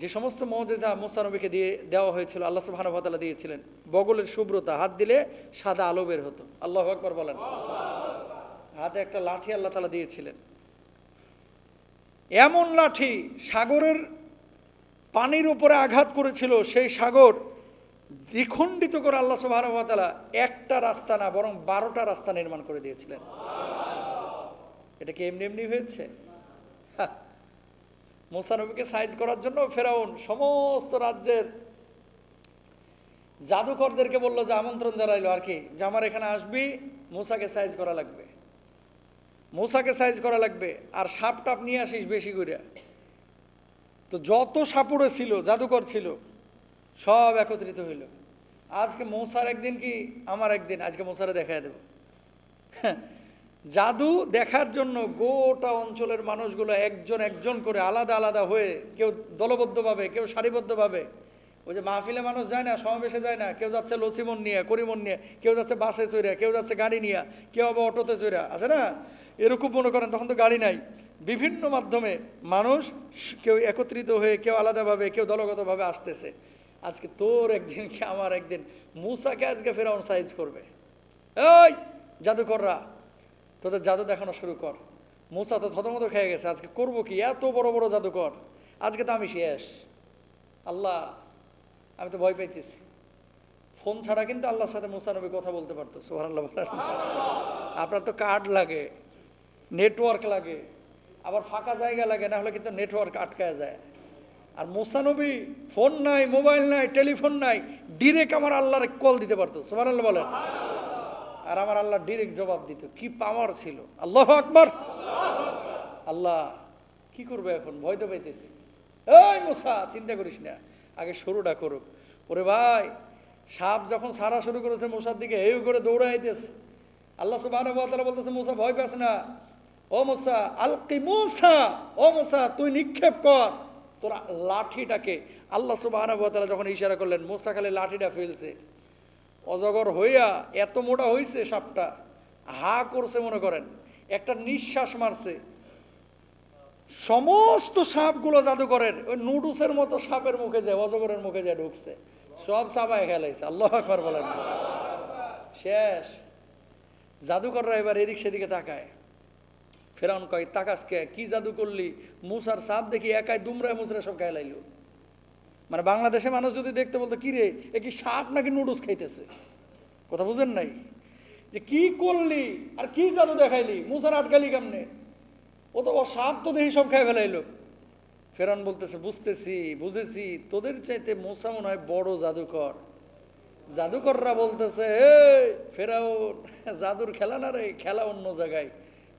যে সমস্ত মজেজা মোসানবীকে দিয়ে দেওয়া হয়েছিল, আল্লাহ সুবাহানুভাতালা দিয়েছিলেন, বগলের শুভ্রতা, হাত দিলে সাদা আলো বের হতো। আল্লাহ আকবর বলেন। হাতে একটা লাঠি আল্লাহ তালা দিয়েছিলেন। এমন লাঠি সাগরের পানির উপরে আঘাত করেছিল, সেই সাগর দ্বিখণ্ডিত করে আল্লাহ সুবাহানুভাতালা একটা রাস্তা না, বরং বারোটা রাস্তা নির্মাণ করে দিয়েছিলেন। এটা কি এমনি এমনি হয়েছে? হ্যাঁ মোসানবীকে সাইজ করার জন্য ফেরাউন সমস্ত রাজ্যের জাদুকরদেরকে বলল যে, আমন্ত্রণ জানাইলো আর কি, যে আমার এখানে আসবি, মুসাকে সাইজ করা লাগবে। মুসাকে সাইজ করা লাগবে আর সাপ টাপ নিয়ে আসিস বেশি করে। তো যত সাপুড়ে ছিল, জাদুকর ছিল, সব একত্রিত হইল। আজকে মৌসার একদিন কি, আমার একদিন, আজকে মৌসারে দেখায় দেব। জাদু দেখার জন্য গোটা অঞ্চলের মানুষগুলো একজন একজন করে আলাদা আলাদা হয়ে কেউ দলবদ্ধভাবে, কেউ সারিবদ্ধভাবে, ওই যে মাহফিলে মানুষ যায় না, সমাবেশে যায় না, কেউ যাচ্ছে লসিমন নিয়ে, করিমন নিয়ে, কেউ যাচ্ছে বাসে চড়িয়া কেউ যাচ্ছে গাড়ি নিয়ে, কেউ আবার অটোতে চড়িয়া আছে না? এরকম মনে করেন, তখন তো গাড়ি নাই। বিভিন্ন মাধ্যমে মানুষ কেউ একত্রিত হয়ে, কেউ আলাদাভাবে, কেউ দলগতভাবে আসতেছে। আজকে তোর একদিন কি আমার একদিন? মুসাকে আজকে ফেরাউন সাইজ করবে। এই জাদুকররা! তোদের জাদু দেখানো শুরু কর। মুসা তো থতমত খেয়ে গেছে, আজকে করব কি? এত বড় বড় জাদুকর। আজকে তো আমি শেষ। আল্লাহ, আমি তো ভয় পাইতেছি। ফোন ছাড়া কিন্তু আল্লাহর সাথে মুসানবী কথা বলতে পারতো সোহান আল্লাহ আপনার তো কার্ড লাগে, নেটওয়ার্ক লাগে, আবার ফাঁকা জায়গা লাগে, না হলে কিন্তু নেটওয়ার্ক আটকায় যায়। আর মুসানবী ফোন নাই, মোবাইল নাই, টেলিফোন নাই ডিরেক্ট আমার আল্লাহর কল দিতে পারতো সোহান আল্লাহ বলেন। আর আমার আল্লাহ ডিরেক্ট জবাব দিত, কি পাওয়ার ছিল? আল্লাহ আকবর। আল্লাহ, কি করব এখন? ভয় তো পাইতেছি। এই মুসা, চিন্তা করিস না, আগে শুরুটা করুক। ওরে ভাই, সাপ যখন সারা শুরু করেছে মশার দিকে হেউ করে দৌড়াইতেছে আল্লাহ সুবাহ বলতেছে, মুসা, ভয় পাস না। ও মুসা, আলকি মুসা, ও মুসা, তুই নিক্ষেপ কর। তোরা লাঠিটাকে আল্লাহ সুবাহ যখন ইশারা করলেন, মুসা খালি লাঠিটা ফেলছে। অজগর হইয়া এত মোটা হইছে সাপটা, হা করছে মনে করেন, একটা নিঃশ্বাস মারছে। সমস্ত সাপগুলো জাদুকরের ওই নুডুসের মতো সাপের মুখে যায়, অজগরের মুখে যায় ঢুকছে। সব চাপায় খেলাইছে আল্লাহ আকবর বলেন। শেষ। জাদুকররা এবার এদিক সেদিকে তাকায়। ফেরাউন কয়, তাকাস কে, কি জাদু করলি? মুসার সাপ দেখি একাই দুমরায় মুসরা সব খেলাইল মানে বাংলাদেশে মানুষ যদি দেখতে বলতো কি রে এ কি সাপ নাকি নুডলস খাইতেছে? কথা বুঝেন নাই? যে কি করলি আর কি জাদু দেখাইলি? মুসার আটকালি কেমনে? ও তো, ও সাপ তো দেখি সব খাই ফেলাইলো। ফেরান বলতেছে, বুঝতেছি, বুঝেছি। তোদের চাইতে মোসা মনে হয় বড় জাদুকর। জাদুকররা বলতেছে হে ফেরাউন, জাদুর খেলা না রে, খেলা অন্য জায়গায়।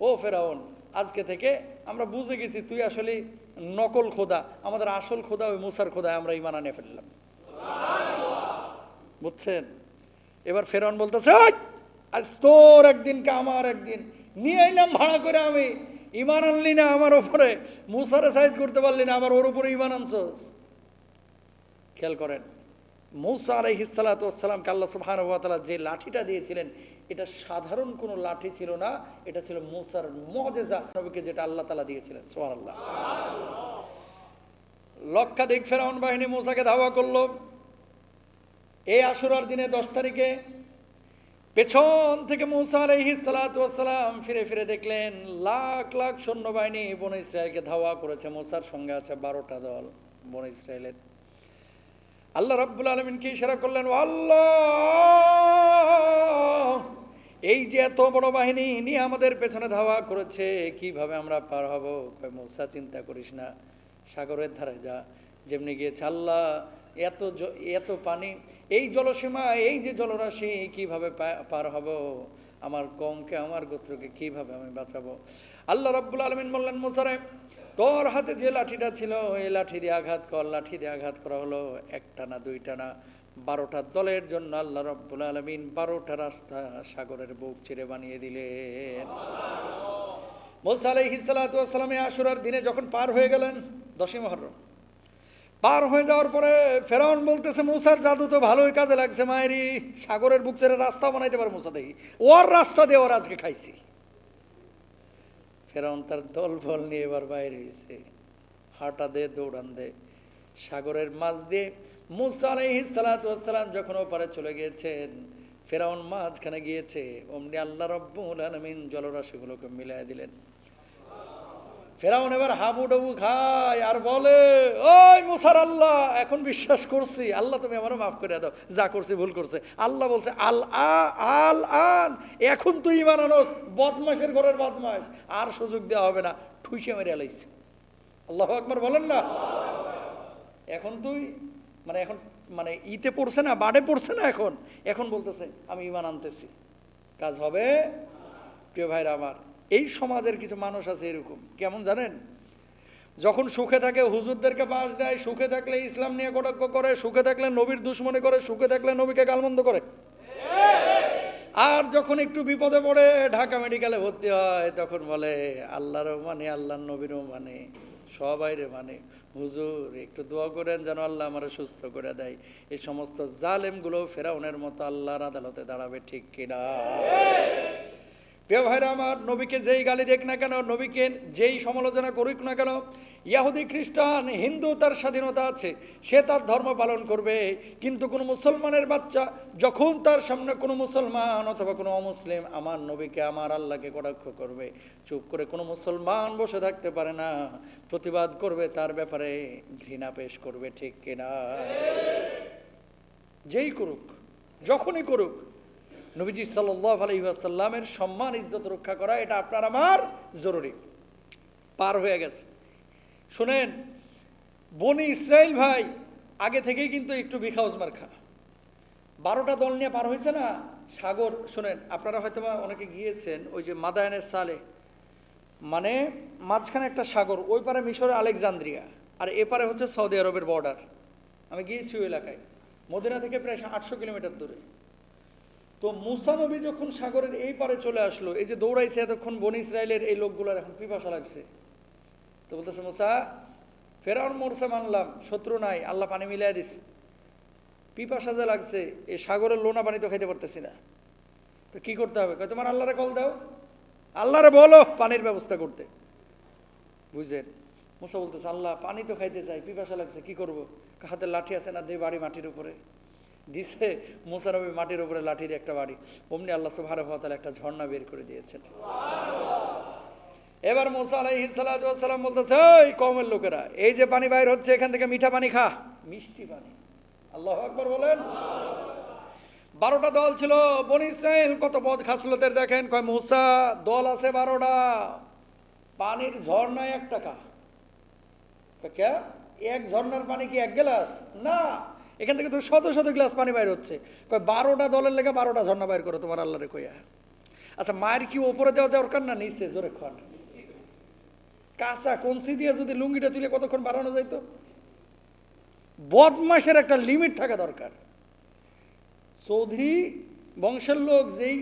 ও ফেরাউন, আজকে থেকে আমরা বুঝে গেছি, তুই আসলে নকল খোদা আমাদের আসল খোদা ওই মুসার খোদায় আমরা ইমান আনিয়ে ফেললাম। বুঝছেন? এবার ফেরন বলতেছে আজ তোর একদিন কে আমার একদিন? নিয়ে এলাম ভাড়া করে আমি। ইমান আনলি না আমার ওপরে মুসারে সাইজ করতে পারলি না আবার ওর উপরে ইমান আনছস। খেয়াল করেন মৌসা আলহিসাল্লাতামকে আল্লাহ সুবহান যে লাঠিটা দিয়েছিলেন এটা সাধারণ কোনো লাঠি ছিল না, এটা ছিল মৌসার মজেজা নবীকে যেটা আল্লাহ তালা দিয়েছিলেন সোহান লক্ষাধিক ফেরাউন বাহিনী মৌসাকে ধাওয়া করল। এই আশুরার দিনে দশ তারিখে পেছন থেকে মৌসা আলহিসাল্লাম ফিরে ফিরে দেখলেন, লাখ লাখ সৈন্যবাহিনী বন ইসরায়েলকে ধাওয়া করেছে। মৌসার সঙ্গে আছে বারোটা দল বন ইসরায়েলের। আল্লাহ রাব্বুল আলমিনকে ইশারা করলেন? "ও আল্লাহ এই যে এত বড় বাহিনী ইনি আমাদের পেছনে ধাওয়া করেছে, কীভাবে আমরা পার হব? মৌসা, চিন্তা করিস না, সাগরের ধারে যা। যেমনি গিয়েছে আল্লাহ, এত এত পানি, এই জলসীমা, এই যে জলরাশি, কীভাবে পার হব? আমার কমকে, আমার গোত্রকে কীভাবে আমি বাঁচাবো? আল্লাহ রাব্বুল আলমিন বললেন, মোসারে, তোর হাতে যে লাঠিটা ছিল এই লাঠি দিয়ে আঘাত কর, লাঠি দিয়ে আঘাত করা হলো, একটা না দুইটা না। বারোটা দলের জন্য আল্লাহ রব্বুল আলমিন বারোটা রাস্তা সাগরের বুক ছিঁড়ে বানিয়ে দিলেন। মোসা আলাইহিসালামে আশুরার দিনে যখন পার হয়ে গেলেন, দশই মহরম, পার হয়ে যাওয়ার পরে ফেরাউন বলতেছে, মুসার জাদু তো ভালোই কাজে লাগছে মায়েরি, সাগরের বুক ছেড়ে রাস্তা বানাইতে পারে মুসা দেখি ওর রাস্তা দিয়ে ওর আজকে খাইছি। ফেরাউন তার দল ফল নিয়ে এবার বাইরে হয়েছে হাঁটা দে, দৌড়ান দে সাগরের মাছ দিয়ে সালাম যখন ওপারে চলে গিয়েছেন, ফেরাউন মাঝখানে গিয়েছে, অমনি আল্লাহ রব্বুল আলামিন জলরাশিগুলোকে মিলাই দিলেন। ফেরাউন এবার হাবু ডাবু খায় আর বলে, ওই মুসার আল্লাহ, এখন বিশ্বাস করছি, আল্লাহ তুমি আমারও মাফ করে দাও, যা করছি ভুল করছে। আল্লাহ বলছে, আল আ, আল আন, এখন তুই ইমান আনোস বদমাসের ঘরের বদমাস আর সুযোগ দেওয়া হবে না। ঠুইসে মেরে আলাইছে আল্লাহ আকবার বলেন না? এখন তুই মানে এখন মানে ইতে পড়ছে না, বাড়ে পড়ছে না এখন? এখন বলতেছে, আমি ইমান আনতেছি। কাজ হবে, প্রিয় ভাইরা আমার। এই সমাজের কিছু মানুষ আছে এরকম। কেমন জানেন? যখন সুখে থাকে, হুজুরদেরকে বাস দেয়, সুখে থাকলে ইসলাম নিয়ে কটাক্ষ করে, সুখে থাকলে নবীর দুশ্মনী করে, সুখে থাকলে নবীকে গালমন্দ করে। আর যখন একটু বিপদে পড়ে, ঢাকা মেডিকেলে ভর্তি হয়, তখন বলে আল্লাহরও মানে আল্লাহর নবীরও মানে। সবাইরে মানে হুজুর, একটু দোয়া করেন যেন আল্লাহ আমার সুস্থ করে দেয়। এই সমস্ত জালেমগুলো ফেরাউনের মতো আল্লাহর আদালতে দাঁড়াবে ঠিক কিনা? প্রিয় আমার, নবীকে যেই গালি দেখ না কেন, নবীকে যেই সমালোচনা করুক না কেন, ইয়াহুদি খ্রিস্টান, হিন্দু তার স্বাধীনতা আছে, সে তার ধর্ম পালন করবে। কিন্তু কোনো মুসলমানের বাচ্চা যখন তার সামনে কোনো মুসলমান অথবা কোনো অমুসলিম আমার নবীকে, আমার আল্লাহকে কটাক্ষ করবে, চুপ করে কোনো মুসলমান বসে থাকতে পারে না, প্রতিবাদ করবে, তার ব্যাপারে ঘৃণা পেশ করবে, ঠিক কিনা? যেই করুক, যখনই করুক নবীজি সাল্লাহ আলহিহাসাল্লামের সম্মান, ইজ্জত রক্ষা করা, এটা আপনার আমার জরুরি। পার হয়ে গেছে। শুনেন, বনি ইসরায়েল ভাই আগে থেকেই কিন্তু একটু বিখাউজমার খা বারোটা দল নিয়ে পার হয়েছে না? সাগর, শুনেন, আপনারা হয়তো অনেকে গিয়েছেন, ওই যে মাদায়নের সালে। মানে মাঝখানে একটা সাগর, ওই পারে মিশরের আলেকজান্দ্রিয়া, আর এপারে হচ্ছে সৌদি আরবের বর্ডার। আমি গিয়েছি ওই এলাকায়। মদিনা থেকে প্রায় আটশো কিলোমিটার দূরে। তো মুসা নবী যখন সাগরের এই পারে চলে আসলো, এই যে দৌড়াইছে এতক্ষণ বনি ইসরায়েলের এই লোকগুলোর এখন পিপাসা লাগছে। তো বলতেছে, মুসা, ফেরাউন মোরসা মানলাম, শত্রু নাই, আল্লাহ পানি মিলাই দিছে। পিপাসা যে লাগছে, এই সাগরের লোনা পানি তো খাইতে পারতেছি না। তো কি করতে হবে? কয়, তোমার আল্লাহরে কল দাও। আল্লাহরে বলো পানির ব্যবস্থা করতে। বুঝলেন? মুসা বলতেছে, আল্লাহ, পানি তো খাইতে চাই, পিপাসা লাগছে, কি করব? হাতে লাঠি আছে না দিয়ে বাড়ি মাটির উপরে। দিছে মুসানবী মাটির উপরে লাঠি দিয়ে একটা বাড়ি। অমনি আল্লাহ তাআলা একটা ঝর্ণা বের করে দিয়েছেন। এবার মুসা আলাইহিস সালাতু বলতেছে, ওই কওমের লোকেরা, এই যে পানি বাইর হচ্ছে, এখান থেকে মিঠা পানি খা। মিষ্টি পানি। আল্লাহ আকবার বলেন। বারোটা দল ছিল, বনি ইসরায়েল কত পদ খাসলতের দেখেন, কয়, মুসা, দল আছে বারোটা, পানির ঝর্ণায় এক টাকা এক ঝর্ণার পানি কি এক গ্লাস? না। এখান থেকে তো শত শত গ্লাস পানি বাইর হচ্ছে। কয়, বারোটা দলের লেগে বারোটা ঝর্ণা বাইর করো তোমার আল্লাহরে কইয়া। আচ্ছা মায়ের কি ওপরে দেওয়া দরকার না নিচে? জোরে খন কাঁচা কঞ্চি দিয়ে যদি লুঙ্গিটা তুলে কতক্ষণ বাড়ানো যাইতো বদমাসের একটা লিমিট থাকা দরকার। চৌধুরী, বংশের লোক যেই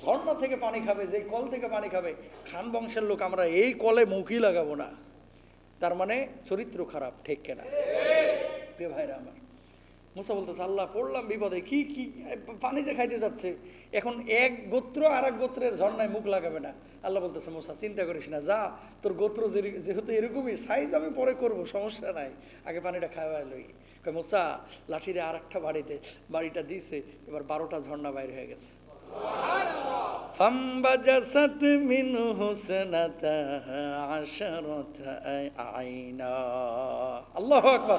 ঝর্ণা থেকে পানি খাবে, যেই কল থেকে পানি খাবে, খান বংশের লোক, আমরা এই কলে মুখই লাগাবো না। তার মানে চরিত্র খারাপ, ঠিক কেনা? প্রিয় ভাইরা আমার। মুসা বলতেছে আল্লাহ পড়লাম বিপদে কি কি পানি যে খাইতে যাচ্ছে এখন এক গোত্র আর এক গোত্রের ঝর্ণায় মুখ লাগাবে না। আল্লাহ বলতেছে মুসা চিন্তা করিস না যা তোর গোত্র যেহেতু এরকমই সাইজ আমি পরে করব সমস্যা নাই। আগে পানিটা খাওয়া লই। কয় মুসা লাঠি দিয়ে আর একটা বাড়িতে বাড়িটা দিছে এবার বারোটা ঝর্ণা বাইর হয়ে গেছে। আল্লাহু আকবার।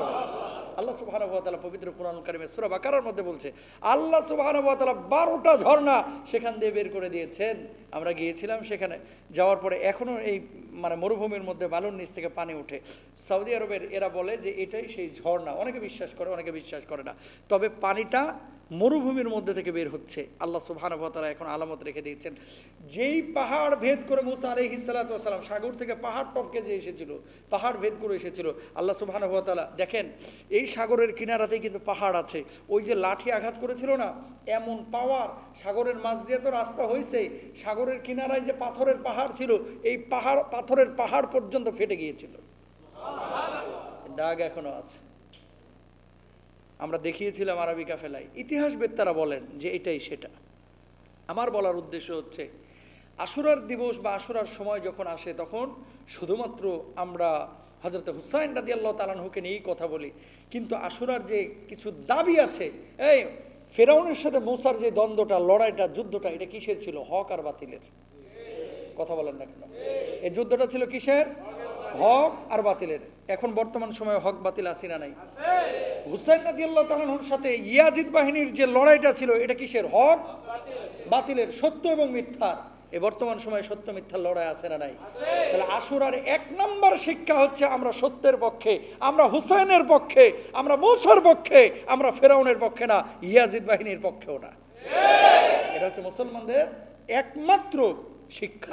আল্লাহ সুবহানাহু পবিত্র কোরআন কারিমে সুরা বাকারার মধ্যে বলছে, আল্লাহ তাআলা 12টা ঝর্ণা সেখান দিয়ে বের করে দিয়েছেন। আমরা গিয়েছিলাম সেখানে, যাওয়ার পরে এখনও এই মানে মরুভূমির মধ্যে বালুর নিচ থেকে পানি উঠে সৌদি আরবের এরা বলে যে এটাই সেই ঝর্ণা। অনেকে বিশ্বাস করে, অনেকে বিশ্বাস করে না। তবে পানিটা মরুভূমির মধ্যে থেকে বের হচ্ছে। আল্লাহ সুবহানাহু ওয়া এখন আলামত রেখে দিয়েছেন। যেই পাহাড় ভেদ করে মুসা আলাইহিস সালাতু সালাম সাগর থেকে পাহাড় টপকে যে এসেছিল, পাহাড় ভেদ করে এসেছিল, আল্লাহ তাআলা দেখেন, এই সাগরের কিনারাতেই কিন্তু পাহাড় আছে। ওই যে লাঠি আঘাত করেছিল না, এমন পাওয়ার, সাগরের মাছ দিয়ে তো রাস্তা হয়েছে, সাগরের কিনারায় যে পাথরের পাহাড় ছিল, এই পাহাড়, পাথরের পাহাড় পর্যন্ত ফেটে গিয়েছিল। দাগ এখনও আছে। আমরা দেখিয়েছিলাম আরবিকা ফেলাই ইতিহাসবেত্তারা বলেন যে এটাই সেটা। আমার বলার উদ্দেশ্য হচ্ছে, আশুরার দিবস বা আশুরার সময় যখন আসে তখন শুধুমাত্র আমরা হজরত হুসাইন রাদি আল্লাহ তালানহুকে নিয়েই কথা বলি। কিন্তু আশুরার যে কিছু দাবি আছে, এই ফেরাউনের সাথে মৌসার যে দ্বন্দ্বটা, লড়াইটা, যুদ্ধটা, এটা কিসের ছিল? হক আর বাতিলের। কথা বলেন না কেন? এই যুদ্ধটা ছিল কিসের? হক আর বাতিলের। এখন বর্তমান সময়ে হক, বাতিল আসি না নাই? হুসাইন রাদি আল্লাহ তালানহুর সাথে ইয়াজিদ বাহিনীর যে লড়াইটা ছিল, এটা কিসের হক? বাতিলের, সত্য এবং মিথ্যার। এ বর্তমান সময়ে সত্য, মিথ্যার লড়াই আছে না নাই? তাহলে আশুরার এক নম্বর শিক্ষা হচ্ছে আমরা সত্যের পক্ষে, আমরা হুসাইনের পক্ষে, আমরা মৌসার পক্ষে, আমরা ফেরাউনের পক্ষে না, ইয়াজিদ বাহিনীর পক্ষেও না। এটা হচ্ছে মুসলমানদের একমাত্র শিক্ষা।